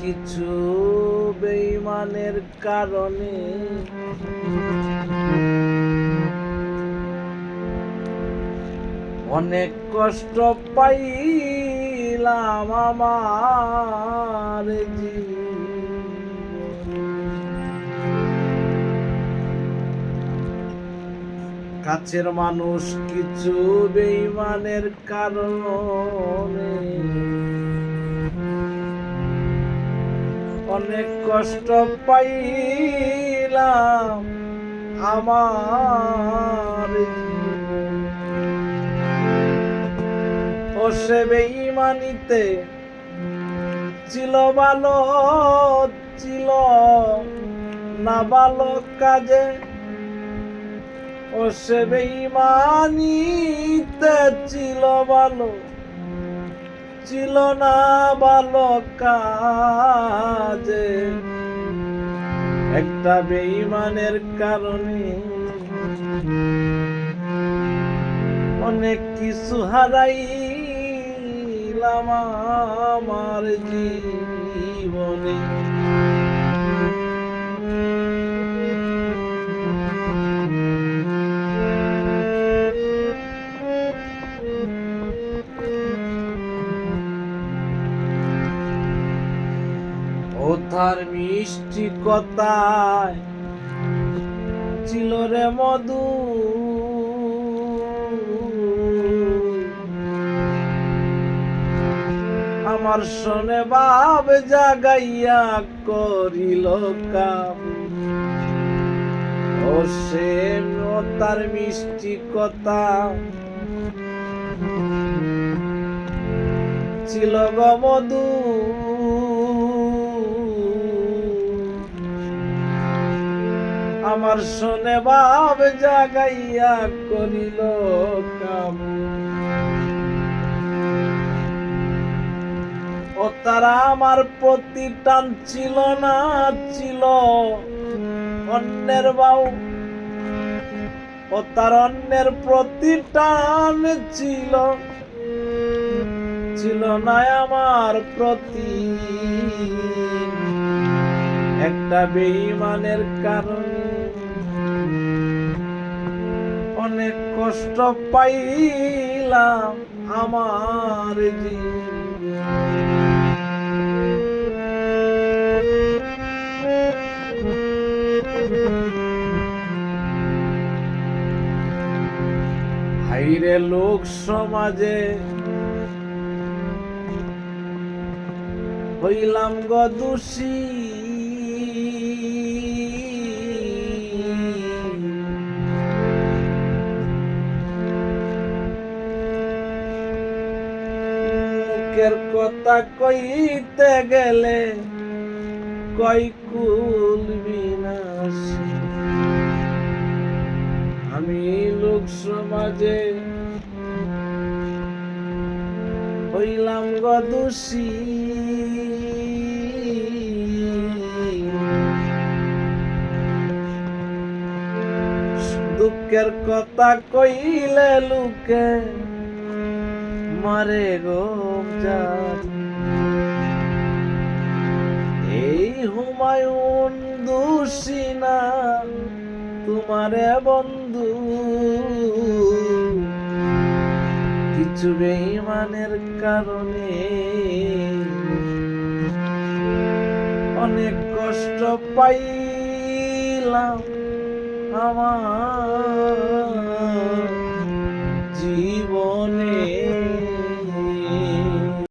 কিছু বেইমানের কারণে অনেক কষ্ট পাইলাম আমার জীবনে। কাছের মানুষ কিছু বেইমানের কারণে। অনেক কষ্ট পাইলাম আমার। সে বেইমানিতে ছিল ভালো ছিল না ভালো কাজে ও সে বেইমানিতে ছিল ভালো, ছিল না ভালো কাজে। একটা বেইমানের কারণে অনেক কিছু হারাইলাম আমার জীবনে। তার মিষ্টি কথায় ছিল রে মধু। আমার শোনে বাব জাগাইয়া করিল কাম। ও সে তার মিষ্টি কথা ছিল গো আমার শুনে বাব জাগাইয়া করিল কাম। ও তারা আমার প্রতি টান ছিল না ছিল, অন্যের বাউ। ও তার অন্যের প্রতি টান ছিল ছিল না আমার প্রতি। একটা বেইমানের কারণে কষ্ট পাইলাম আমার। হাইরে লোক সমাজে হইলাম গদুষী মুখের কথা কইতে গেলে কই কুল বিনাশ? আমি লোক সমাজে হইলাম গদুষী দুঃখের কথা কইলে লুকে মারে গো। এই হুমায়ুন দোষী না, তোমারে বন্ধু কিছু বেইমানের কারণে অনেক কষ্ট পাইলাম আমার